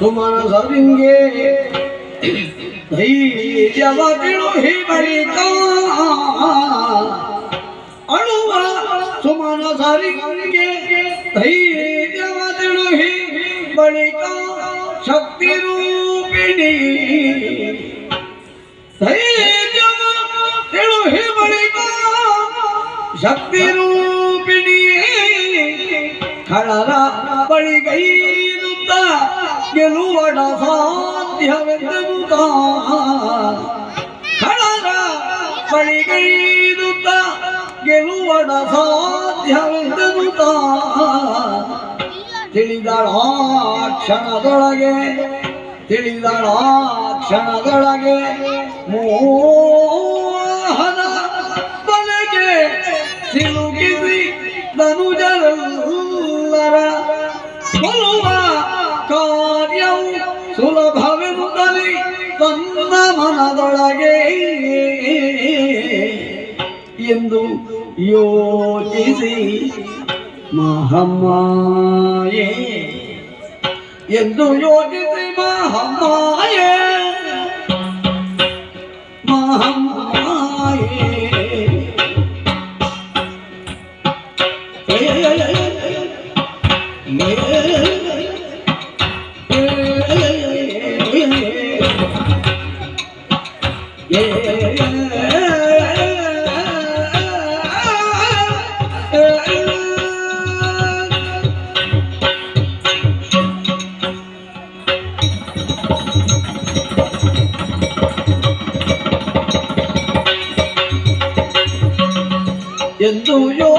तुम्हारा सरेंगे ही बलिका अणुवा, तुम्हारा ही शक्ति रूपिणी। धैर्यवादिणो ही का। शक्ति रूपिणी। खड़ा बड़ी गई ಬಳಿಗೈದುತ್ತ ಗೆಲುವಡ ಸಾಧ್ಯವೆಂದೆನುತ ಖಳರ ಬಳಿಗೈದುತ್ತ ಗೆಲುವಡ ಸಾಧ್ಯವೆಂದು ತಿಳಿದಳ ಕ್ಷಣದೊಳಗೆ ತಿಳಿದಳ ಕ್ಷಣದೊಳಗೆ ಮೋಹನ ಬಲೆಗೆ ಸಿಲುಕಿಸಿ, ಧನುಜರೆಲ್ಲರ ಕೊಲ್ಲುವ ಮನದೊಳಗೆ ಎಂದು ಯೋಚಿಸಿ ಮಹಮ್ಮಾಯೇ. ಎಂದು ಯೋಚಿಸಿ ಮಹಮ್ಮಾಯೇ. ಮಹಮ್ಮಾಯೇ. ಎಂದು ಯೋಚಿಸಿ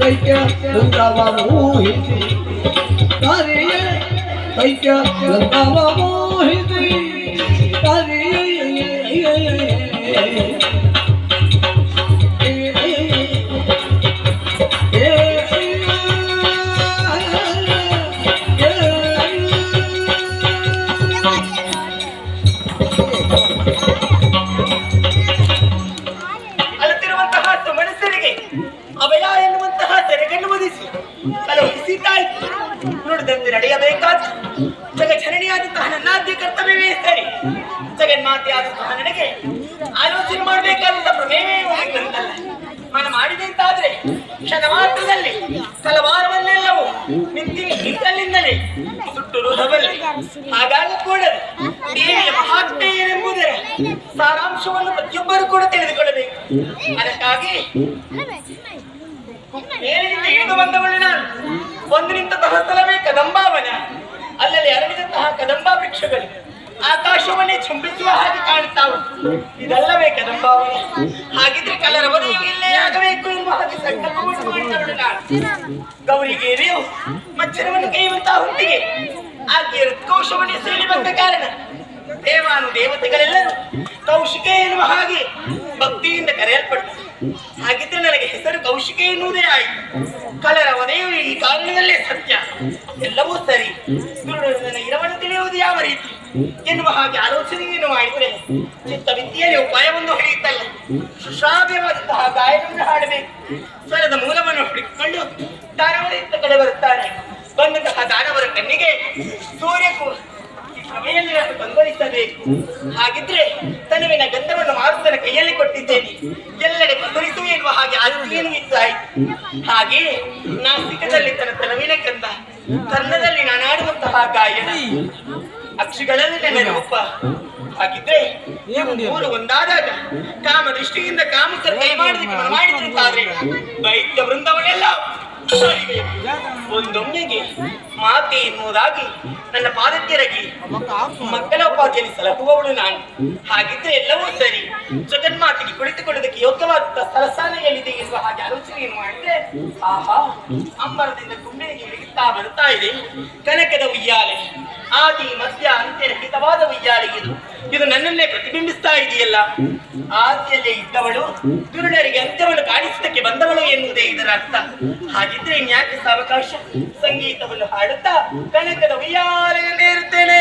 महाचा चंदा बाबू सईचा चंदा बाबू ನನಗೆ ಆಲೋಚನೆ ಮಾಡಬೇಕಾದಂತ ಪ್ರಮೇಯವೇ ಮಾಡಿದೆ ಮನ ಮಾಡಿದಂತಾದ್ರೆ ಕ್ಷಣ ಮಾತ್ರದಲ್ಲಿ ತಲವಾರವನ್ನೆಲ್ಲವೂ ನಿಂತಿನ ಹಿಂದಲಿಂದಲೇ ಸುಟ್ಟುರುವುದವಲ್ಲಿ ಆಗಾಗ ಕೂಡ ಏನೆಂಬುದರ ಸಾರಾಂಶವನ್ನು ಪ್ರತಿಯೊಬ್ಬರು ಕೂಡ ತಿಳಿದುಕೊಳ್ಳಬೇಕು. ಅದಕ್ಕಾಗಿ ಮೇಲಿನಿಂದ ಇಳಿದು ಬಂದವಳು ನಾನು. ಒಂದು ನಿಂತ ಸಲವೇ ಕದಂಬಾವನ. ಅಲ್ಲಲ್ಲಿ ಅರಳಿದಂತಹ ಕದಂಬಾ ವೃಕ್ಷಗಳು. ಚುಂಬಿಸುವ ಹಾಗೆ ಕಾಣುತ್ತಾವು ಉಂಟು ಇದಲ್ಲವೇ ಕದಂಬಾವನ ಹಾಗಿದ್ರೆ ಕಲರವರು ಇಲ್ಲೇ ಆಗಬೇಕು ಎಂಬ ಹಾಗೆ ಸಂಕಲ್ಪವನ್ನು ಮಾಡಿದವಳು ನಾನು ಗೌರಿಗೇರಿಯು ಮಚ್ಚರವನ್ನು ಕೈಯುವಂತಹ ಹೊತ್ತಿಗೆ ಆಕೆಯ ಹೃತ್ಕೋಶವನ್ನೇ ಸೇರಿ ಬಂದ ಕಾರಣ ದೇವಾನು ದೇವತೆಗಳೆಲ್ಲರೂ ಕೌಶಿಕೆ ಎನ್ನುವ ಹಾಗೆ ಭಕ್ತಿಯಿಂದ ಕರೆಯಲ್ಪಟ್ಟು ಹಾಗಿದ್ರೆ ನನಗೆ ಹೆಸರು ಕೌಶಿಕೆ ಎನ್ನುವುದೇ ಆಯಿತು. ಕಲರ ವನೆಯು ಈ ಕಾರಣದಲ್ಲೇ ಸತ್ಯ. ಎಲ್ಲವೂ ಸರಿ. ಇರವನ್ನು ತಿಳಿಯುವುದು ಯಾವ ರೀತಿ? ಎನ್ನುವ ಹಾಗೆ ಆಲೋಚನೆಯನ್ನು ಮಾಡಿದ್ರೆ ಚಿತ್ತವಿದ್ಯೆಯಲ್ಲಿ ಉಪಾಯವನ್ನು ಹಿಡಿಯುತ್ತಲ್ಲ. ಶ್ರಾವ್ಯವಾದಂತಹ ಗಾಯವನ್ನು ಹಾಡಬೇಕು. ಸ್ವರದ ಮೂಲವನ್ನು ಹುಡುಕಿಕೊಂಡು ದಾನವರಿಂದ ಕಡೆ ಬರುತ್ತಾರೆ. ಬಂದಂತಹ ದಾನವರ ಕಣ್ಣಿಗೆ ಸೂರ್ಯಕ್ಕೂ ಸಭೆಯಲ್ಲಿ ನಾನು ಕಂಗೊಳಿಸಬೇಕು ಹಾಗಿದ್ರೆ ತನುವಿನ ಗಂಧವನ್ನು ಮಾರುತನ ಕೈಯಲ್ಲಿ ಕೊಟ್ಟಿದ್ದೇನೆ. ಎಲ್ಲೆಡೆ ಪಸರಿಸು ಎನ್ನುವ ಹಾಗೆ ಆಜ್ಞೆಯನ್ನು ಇದ್ದಾಯಿತು. ಹಾಗೆ ನಾಸಿಕದಲ್ಲಿ ತನ್ನ ತನುವಿನ ಗಂಧ ಕನ್ನದಲ್ಲಿ ನಾನಾಡುವಂತಹ ಗಾಯನ ಅಕ್ಷಿಗಳಲ್ಲಿ ನನ್ನ ರೂಪ. ಹಾಗಿದ್ರೆ ಮೂರು ಒಂದಾದಾಗ ಕಾಮ ದೃಷ್ಟಿಯಿಂದ ಕಾಮಸ್ಥರು ಕೈ ಮಾಡಿದ್ರೆ ಮನ ವೃಂದವನ ದೈತ್ಯ ಸರಿಬೇಕು. ಒಂದೊಮ್ಮೆಗೆ ಮಾತೆ ಎನ್ನುವುದಾಗಿ ನನ್ನ ಪಾದಕ್ಕೆರಗಿ ಮಕ್ಕಳೋಪಾದಿಯಲ್ಲಿ ಸಲಹುವವಳು ನಾನು. ಹಾಗಿದ್ರೆ ಎಲ್ಲವೂ ಸರಿ. ಜಗನ್ಮಾತಿಗೆ ಕುಳಿತುಕೊಳ್ಳುವುದಕ್ಕೆ ಯೋಗ್ಯವಾದ ಸ್ಥಳಸ್ಥಾನ ಎಲ್ಲಿದೆ ಎನ್ನುವ ಹಾಗೆ ಆಲೋಚನೆಯನ್ನು ಮಾಡಿದ್ರೆ, ಆಹಾ, ಅಂಬರದಿಂದ ಕುಂಬಿನಿಗೆ ಇಳಿಯುತ್ತಾ ಬರುತ್ತಾ ಇದೆ. ಕನಕದ ಉಯ್ಯಾಲೆ. ಆದಿ ಮಧ್ಯ ಅಂತ್ಯರಹಿತವಾದ ಉಯ್ಯಾಲೆಗಿದು ಇದು. ಇದು ನನ್ನನ್ನೇ ಪ್ರತಿಬಿಂಬಿಸ್ತಾ ಇದೆಯಲ್ಲ. ಆದ್ಯತೆ ಇದ್ದವಳು, ದುರುಳರಿಗೆ ಅಂತ್ಯವನ್ನು ಕಾಣಿಸುತ್ತಕ್ಕೆ ಬಂದವಳು ಎನ್ನುವುದೇ ಇದರ ಅರ್ಥ. ಹಾಗಿದ್ರೆ ಇನ್ಯಾಕೆ ಸಾವಕಾಶ? ಸಂಗೀತವನ್ನು ಹಾಡುತ್ತಾ ಕನಕದ ಉಯ್ಯಾಲೆಯಲ್ಲೇ ಇರುತ್ತೇನೆ